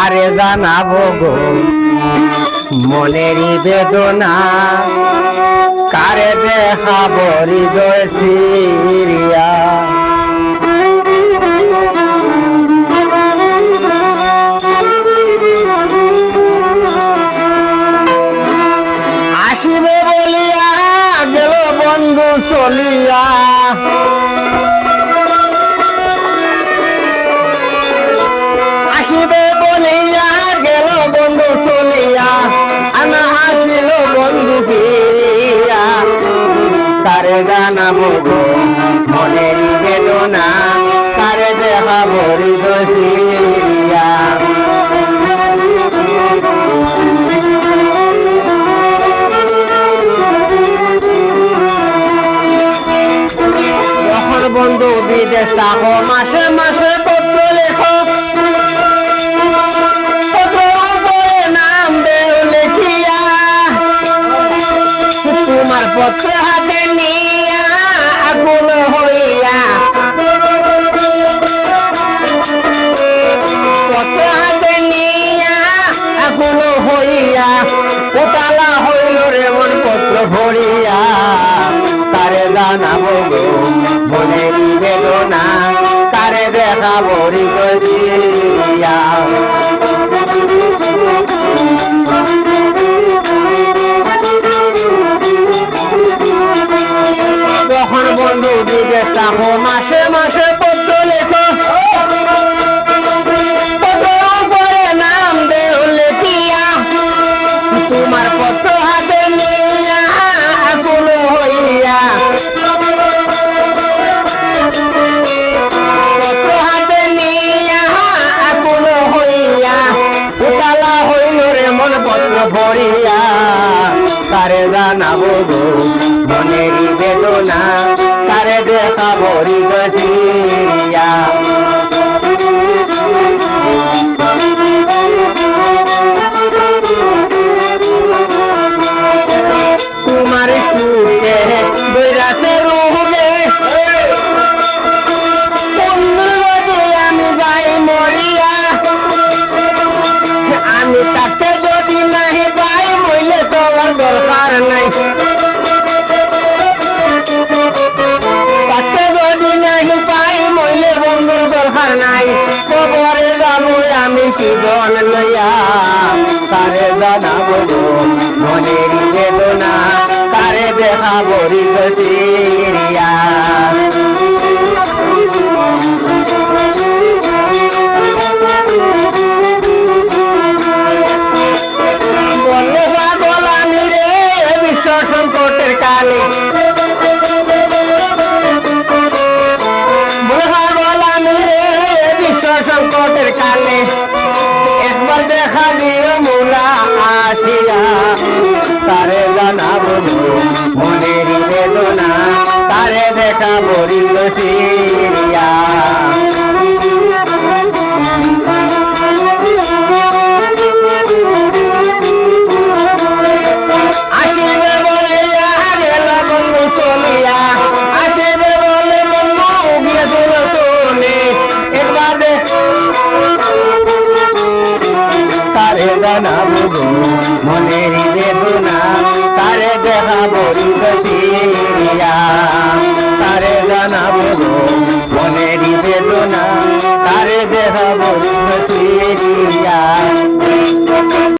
আরে জানাব গো মনেরই বেদনা। কারে দেখাবো হৃদয় সিরিয়া। আসিবে বলিয়া গেল বন্ধু চলিয়া। জানাব গো মনের বেদনা দেখাবো হৃদয় ফিরিয়া যখন বন্ধু বিদেশ মাসে মাসে জানাব গো মনের বেদনা তারে দেখা বড়ি দিয়া তখন বন্ধু দিবে থাকো ভরিয়া তারে জানাব গো? মনের বেদনা তারে দেখা ভরি সিরিয়া আমি জীবন লইয়া তারে জানাব মনের বেদনা তারে দেখাবো হৃদয়া আসিয়া তারে জানাব মনের বেদনা তারে দেখা বরিল সিরিয়া গো, মনের বেদনা, তারে দেখা বড়ি বসিয়া তারে জানাব গো মনের বেদনা, তারে দেখা বড়ি বসিয়া